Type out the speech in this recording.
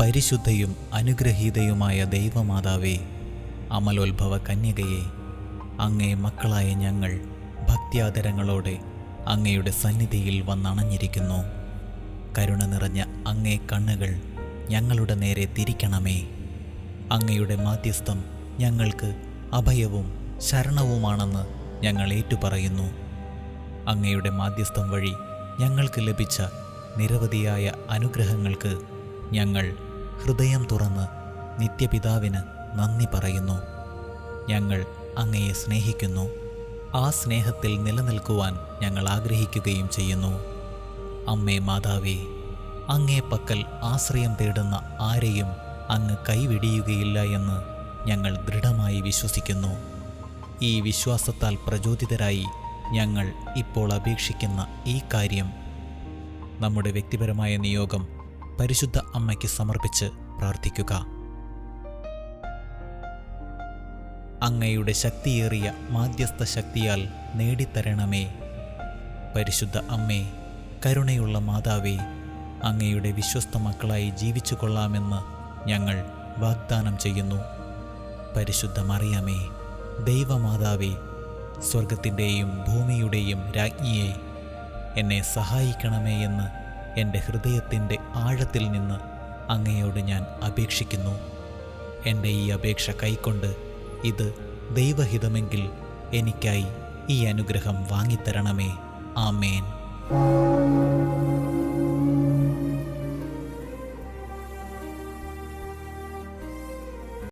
പരിശുദ്ധയും അനുഗ്രഹീതയുമായ ദൈവമാതാവേ അമലോത്ഭവ കന്യകയെ അങ്ങേ മക്കളായ ഞങ്ങൾ ഭക്ത്യാദരങ്ങളോടെ അങ്ങയുടെ സന്നിധിയിൽ വന്നണഞ്ഞിരിക്കുന്നു. കരുണ നിറഞ്ഞ അങ്ങേ കണ്ണുകൾ ഞങ്ങളുടെ നേരെ തിരിക്കണമേ. അങ്ങയുടെ മാധ്യസ്ഥം ഞങ്ങൾക്ക് അഭയവും ശരണവുമാണെന്ന് ഞങ്ങൾ ഏറ്റുപറയുന്നു. അങ്ങയുടെ മാധ്യസ്ഥം വഴി ഞങ്ങൾക്ക് ലഭിച്ച നിരവധിയായ അനുഗ്രഹങ്ങൾക്ക് ഞങ്ങൾ ഹൃദയം തുറന്ന് നിത്യപിതാവിന് നന്ദി പറയുന്നു. ഞങ്ങൾ അങ്ങയെ സ്നേഹിക്കുന്നു. ആ സ്നേഹത്തിൽ നിലനിൽക്കുവാൻ ഞങ്ങൾ ആഗ്രഹിക്കുകയും ചെയ്യുന്നു. അമ്മേ മാതാവേ അങ്ങേ പക്കൽ ആശ്രയം തേടുന്ന ആരെയും അങ്ങ് കൈവിടിയുകയില്ല എന്ന് ഞങ്ങൾ ദൃഢമായി വിശ്വസിക്കുന്നു. ഈ വിശ്വാസത്താൽ പ്രചോദിതരായി ഞങ്ങൾ ഇപ്പോൾ അപേക്ഷിക്കുന്ന ഈ കാര്യം നമ്മുടെ വ്യക്തിപരമായ നിയോഗം പരിശുദ്ധ അമ്മയ്ക്ക് സമർപ്പിച്ച് പ്രാർത്ഥിക്കുക. അങ്ങയുടെ ശക്തിയേറിയ മാധ്യസ്ഥ ശക്തിയാൽ നേടിത്തരണമേ. പരിശുദ്ധ അമ്മേ കരുണയുള്ള മാതാവേ അങ്ങയുടെ വിശ്വസ്ത മക്കളായി ജീവിച്ചു കൊള്ളാമെന്ന് ഞങ്ങൾ വാഗ്ദാനം ചെയ്യുന്നു. പരിശുദ്ധ മറിയമേ ദൈവമാതാവേ സ്വർഗത്തിന്റെയും ഭൂമിയുടെയും രാജ്ഞിയെ എന്നെ സഹായിക്കണമേ എന്ന് എന്റെ ഹൃദയത്തിന്റെ ആഴത്തിൽ നിന്ന് അങ്ങയോട് ഞാൻ അപേക്ഷിക്കുന്നു. എന്റെ ഈ അപേക്ഷ കൈക്കൊണ്ട് ഇത് ദൈവഹിതമെങ്കിൽ എനിക്കായി ഈ അനുഗ്രഹം വാങ്ങിത്തരണമേ. ആമേൻ.